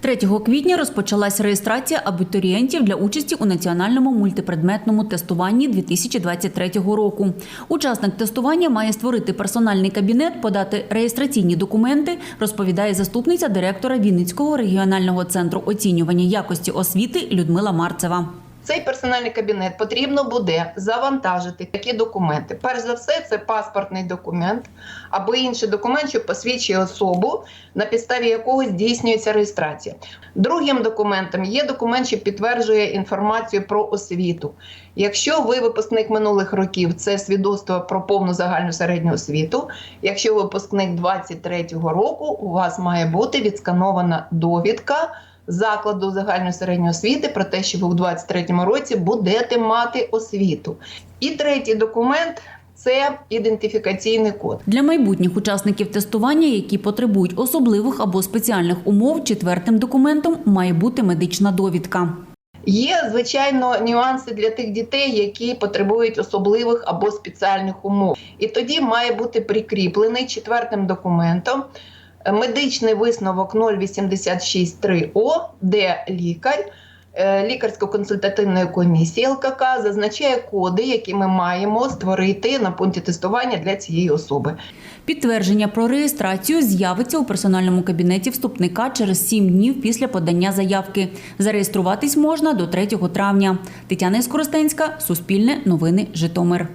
3 квітня розпочалась реєстрація абітурієнтів для участі у національному мультипредметному тестуванні 2023 року. Учасник тестування має створити персональний кабінет, подати реєстраційні документи, розповідає заступниця директора Вінницького регіонального центру оцінювання якості освіти Людмила Марцева. Цей персональний кабінет потрібно буде завантажити такі документи. Перш за все, це паспортний документ або інший документ, що посвідчує особу, на підставі якого здійснюється реєстрація. Другим документом є документ, що підтверджує інформацію про освіту. Якщо ви випускник минулих років, це свідоцтво про повну загальну середню освіту. Якщо випускник 23-го року, у вас має бути відсканована довідка закладу загальної середньої освіти про те, що ви у 23-му році будете мати освіту. І третій документ це ідентифікаційний код. Для майбутніх учасників тестування, які потребують особливих або спеціальних умов, четвертим документом має бути медична довідка. Є, звичайно, нюанси для тих дітей, які потребують особливих або спеціальних умов. І тоді має бути прикріплений четвертим документом медичний висновок 0863О, де лікар е, лікарсько-консультативної комісії ЛКК зазначає коди, які ми маємо створити на пункті тестування для цієї особи. Підтвердження про реєстрацію з'явиться у персональному кабінеті вступника через 7 днів після подання заявки. Зареєструватись можна до 3 травня. Тетяна Іскоростенська, Суспільне, Новини, Житомир.